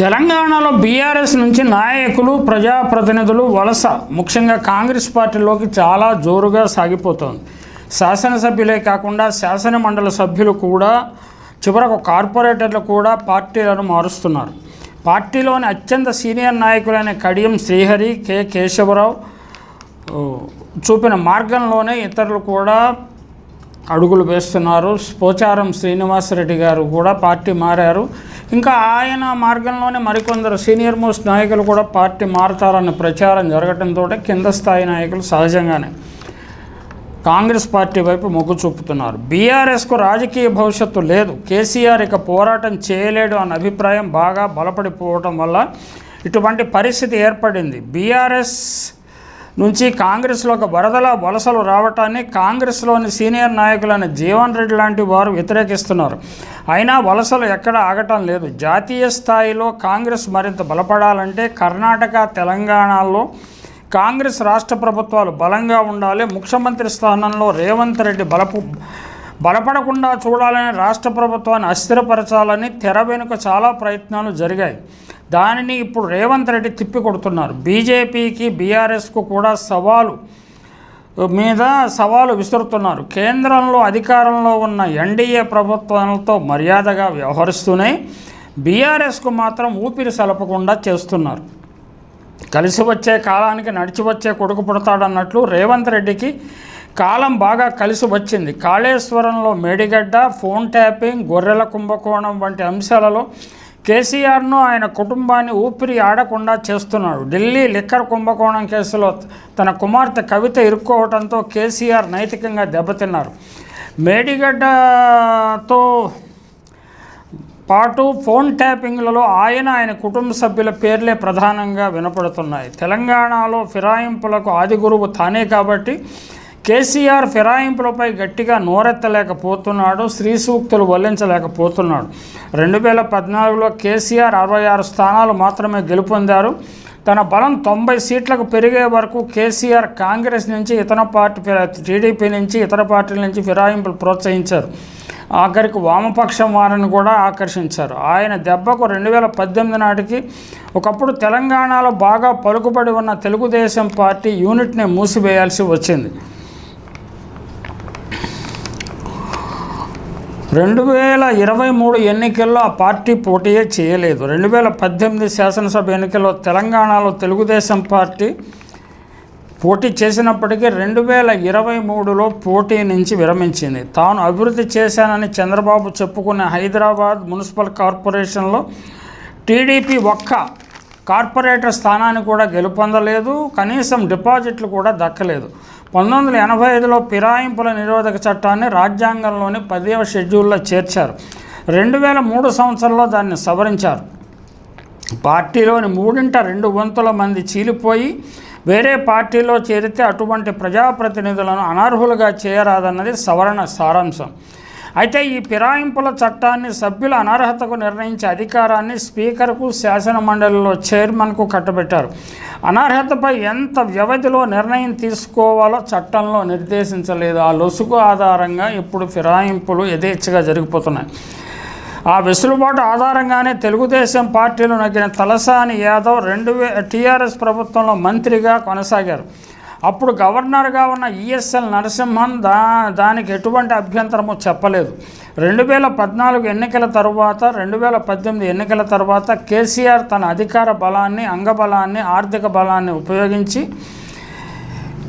తెలంగాణలో బీఆర్ఎస్ నుంచి నాయకులు ప్రజాప్రతినిధులు వలస ముఖ్యంగా కాంగ్రెస్ పార్టీలోకి చాలా జోరుగా సాగిపోతోంది. శాసనసభ్యులే కాకుండా శాసన మండలి సభ్యులు కూడా చివరకు కార్పొరేటర్లు కూడా పార్టీలను మారుస్తున్నారు. పార్టీలోని అత్యంత సీనియర్ నాయకులైన కడియం శ్రీహరి కె. కేశవరావు చూపిన మార్గంలోనే ఇతరులు కూడా అడుగులు వేస్తున్నారు. పోచారం శ్రీనివాసరెడ్డి గారు కూడా పార్టీ మారారు. ఇంకా ఆయన మార్గంలోనే మరికొందరు సీనియర్ మోస్ట్ నాయకులు కూడా పార్టీ మారతారన్న ప్రచారం జరగడంతో కింద స్థాయి నాయకులు సహజంగానే కాంగ్రెస్ పార్టీ వైపు మొగ్గు చూపుతున్నారు. బీఆర్ఎస్కు రాజకీయ భవిష్యత్తు లేదు. కేసీఆర్ ఇక పోరాటం చేయలేడు అన్న అభిప్రాయం బాగా బలపడిపోవటం వల్ల ఇటువంటి పరిస్థితి ఏర్పడింది. బీఆర్ఎస్ నుంచి కాంగ్రెస్లో ఒక వరదల వలసలు రావటాన్ని కాంగ్రెస్లోని సీనియర్ నాయకులైన జీవన్ రెడ్డి లాంటి వారు వ్యతిరేకిస్తున్నారు. అయినా వలసలు ఎక్కడ ఆగటం లేదు. జాతీయ స్థాయిలో కాంగ్రెస్ మరింత బలపడాలంటే కర్ణాటక తెలంగాణలో కాంగ్రెస్ రాష్ట్ర ప్రభుత్వాలు బలంగా ఉండాలి. ముఖ్యమంత్రి స్థానంలో రేవంత్ రెడ్డి బలపు బలపడకుండా చూడాలని రాష్ట్ర ప్రభుత్వాన్ని అస్థిరపరచాలని తెర వెనుక చాలా ప్రయత్నాలు జరిగాయి. దానిని ఇప్పుడు రేవంత్ రెడ్డి తిప్పికొడుతున్నారు. బీజేపీకి బీఆర్ఎస్కు కూడా సవాలు మీద సవాలు విసురుతున్నారు. కేంద్రంలో అధికారంలో ఉన్న ఎన్డీఏ ప్రభుత్వాలతో మర్యాదగా వ్యవహరిస్తూనే బీఆర్ఎస్కు మాత్రం ఊపిరి సలపకుండా చేస్తున్నారు. కలిసి వచ్చే కాలానికి నడిచి వచ్చే కొడుకు పుడతాడన్నట్లు రేవంత్ రెడ్డికి కాలం బాగా కలిసి వచ్చింది. కాళేశ్వరంలో మేడిగడ్డ ఫోన్ ట్యాపింగ్ గొర్రెల కుంభకోణం వంటి అంశాలలో కేసీఆర్ను ఆయన కుటుంబాన్ని ఊపిరి ఆడకుండా చేస్తున్నాడు. ఢిల్లీ లిక్కర్ కుంభకోణం కేసులో తన కుమార్తె కవిత ఇరుక్కోవడంతో కేసీఆర్ నైతికంగా దెబ్బతిన్నారు. మేడిగడ్డతో పాటు ఫోన్ ట్యాపింగ్లలో ఆయన ఆయన కుటుంబ సభ్యుల పేర్లే ప్రధానంగా వినపడుతున్నాయి. తెలంగాణలో ఫిరాయింపులకు ఆది గురువు తానే కాబట్టి కేసీఆర్ ఫిరాయింపులపై గట్టిగా నోరెత్తలేకపోతున్నాడు స్త్రీ సూక్తులు వల్లించలేకపోతున్నాడు. రెండు వేల పద్నాలుగులో కేసీఆర్ అరవై ఆరు స్థానాలు మాత్రమే గెలుపొందారు. తన బలం తొంభై సీట్లకు పెరిగే వరకు కేసీఆర్ కాంగ్రెస్ నుంచి ఇతర పార్టీ టీడీపీ నుంచి ఇతర పార్టీల నుంచి ఫిరాయింపులు ప్రోత్సహించారు. ఆఖరికి వామపక్షం వారిని కూడా ఆకర్షించారు. ఆయన దెబ్బకు రెండు వేల పద్దెనిమిది నాటికి ఒకప్పుడు తెలంగాణలో బాగా పలుకుబడి ఉన్న తెలుగుదేశం పార్టీ యూనిట్ని మూసివేయాల్సి వచ్చింది. రెండు వేల ఇరవై మూడు ఎన్నికల్లో ఆ పార్టీ పోటీయే చేయలేదు. రెండు వేల పద్దెనిమిది శాసనసభ ఎన్నికల్లో తెలంగాణలో తెలుగుదేశం పార్టీ పోటీ చేసినప్పటికీ రెండు వేల ఇరవై మూడులో పోటీ నుంచి విరమించింది. తాను అభివృద్ధి చేశానని చంద్రబాబు చెప్పుకున్న హైదరాబాద్ మున్సిపల్ కార్పొరేషన్లో టీడీపీ ఒక్క కార్పొరేటర్ స్థానాన్ని కూడా గెలుపొందలేదు. కనీసం డిపాజిట్లు కూడా దక్కలేదు. పంతొమ్మిది వందల ఎనభై ఐదులో ఫిరాయింపుల నిరోధక చట్టాన్ని రాజ్యాంగంలోని పదవ షెడ్యూల్లో చేర్చారు. రెండు వేల మూడు సంవత్సరంలో దాన్ని సవరించారు. పార్టీలోని మూడింట రెండు వంతుల మంది చీలిపోయి వేరే పార్టీలో చేరితే అటువంటి ప్రజాప్రతినిధులను అనర్హులుగా చేయరాదన్నది సవరణ సారాంశం. అయితే ఈ ఫిరాయింపుల చట్టాన్ని సభ్యుల అనర్హతకు నిర్ణయించే అధికారాన్ని స్పీకర్కు శాసన మండలిలో చైర్మన్కు కట్టబెట్టారు. అనర్హతపై ఎంత వ్యవధిలో నిర్ణయం తీసుకోవాలో చట్టంలో నిర్దేశించలేదు. ఆ లొసుగు ఆధారంగా ఇప్పుడు ఫిరాయింపులు యథేచ్ఛగా జరిగిపోతున్నాయి. ఆ వెసులుబాటు ఆధారంగానే తెలుగుదేశం పార్టీలో నగ్గిన తలసాని యాదవ్ రెండు వే టీఆర్ఎస్ ప్రభుత్వంలో మంత్రిగా కొనసాగారు. అప్పుడు గవర్నర్గా ఉన్న ఈఎస్ఎల్ నరసింహన్ దా దానికి ఎటువంటి అభ్యంతరము చెప్పలేదు. రెండు వేల పద్నాలుగు ఎన్నికల తరువాత రెండు వేల పద్దెనిమిది ఎన్నికల తర్వాత కేసీఆర్ తన అధికార బలాన్ని అంగబలాన్ని ఆర్థిక బలాన్ని ఉపయోగించి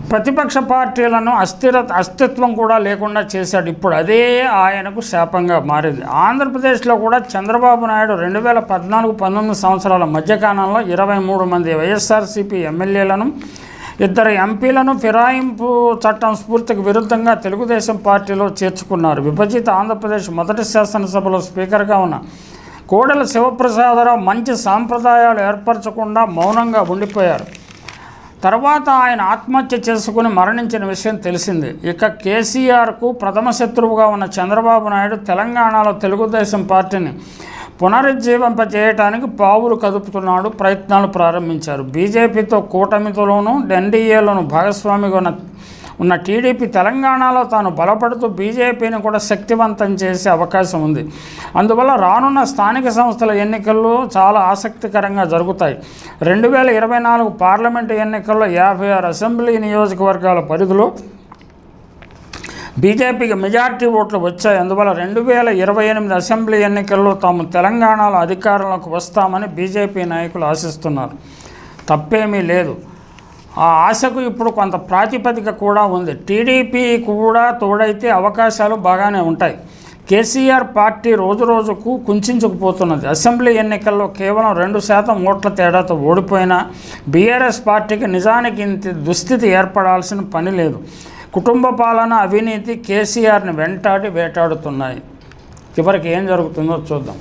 ప్రతిపక్ష పార్టీలను అస్థిర అస్తిత్వం కూడా లేకుండా చేశాడు. ఇప్పుడు అదే ఆయనకు శాపంగా మారింది. ఆంధ్రప్రదేశ్లో కూడా చంద్రబాబు నాయుడు రెండు వేల పద్నాలుగు పంతొమ్మిది సంవత్సరాల మధ్యకాలంలో ఇరవై మూడు మంది వైఎస్ఆర్సీపీ ఎమ్మెల్యేలను ఇద్దరు ఎంపీలను ఫిరాయింపు చట్టం స్ఫూర్తికి విరుద్ధంగా తెలుగుదేశం పార్టీలో చేర్చుకున్నారు. విభజిత ఆంధ్రప్రదేశ్ మొదటి శాసనసభలో స్పీకర్గా ఉన్న కోడెల శివప్రసాదరావు మంచి సాంప్రదాయాలు ఏర్పరచకుండా మౌనంగా ఉండిపోయారు. తర్వాత ఆయన ఆత్మహత్య చేసుకుని మరణించిన విషయం తెలిసింది. ఇక కేసీఆర్కు ప్రథమ శత్రువుగా ఉన్న చంద్రబాబు నాయుడు తెలంగాణలో తెలుగుదేశం పార్టీని పునరుజ్జీవింపజేయటానికి పావులు కదుపుతున్నాడు ప్రయత్నాలు ప్రారంభించారు. బీజేపీతో కూటమితోనూ ఎన్డీఏలోను భాగస్వామిగా ఉన్న ఉన్న టీడీపీ తెలంగాణలో తాను బలపడుతూ బీజేపీని కూడా శక్తివంతం చేసే అవకాశం ఉంది. అందువల్ల రానున్న స్థానిక సంస్థల ఎన్నికల్లో చాలా ఆసక్తికరంగా జరుగుతాయి. రెండు వేల ఇరవై నాలుగు పార్లమెంటు ఎన్నికల్లో యాభై ఆరు అసెంబ్లీ నియోజకవర్గాల పరిధిలో బీజేపీకి మెజార్టీ ఓట్లు వచ్చాయి. అందువల్ల రెండు వేల ఇరవై ఎనిమిది అసెంబ్లీ ఎన్నికల్లో తాము తెలంగాణలో అధికారంలోకి వస్తామని బీజేపీ నాయకులు ఆశిస్తున్నారు. తప్పేమీ లేదు. ఆ ఆశకు ఇప్పుడు కొంత ప్రాతిపదిక కూడా ఉంది. టీడీపీ కూడా తోడైతే అవకాశాలు బాగానే ఉంటాయి. కేసీఆర్ పార్టీ రోజు రోజుకు కుంచుకుపోతున్నది. అసెంబ్లీ ఎన్నికల్లో కేవలం రెండు శాతం ఓట్ల తేడాతో ఓడిపోయినా బీఆర్ఎస్ పార్టీకి నిజానికి ఇంత దుస్థితి ఏర్పడాల్సిన పని లేదు. కుటుంబ పాలన అవినీతి కేసీఆర్ని వెంటాడి వేటాడుతున్నాయి. చివరికి ఏం జరుగుతుందో చూద్దాం.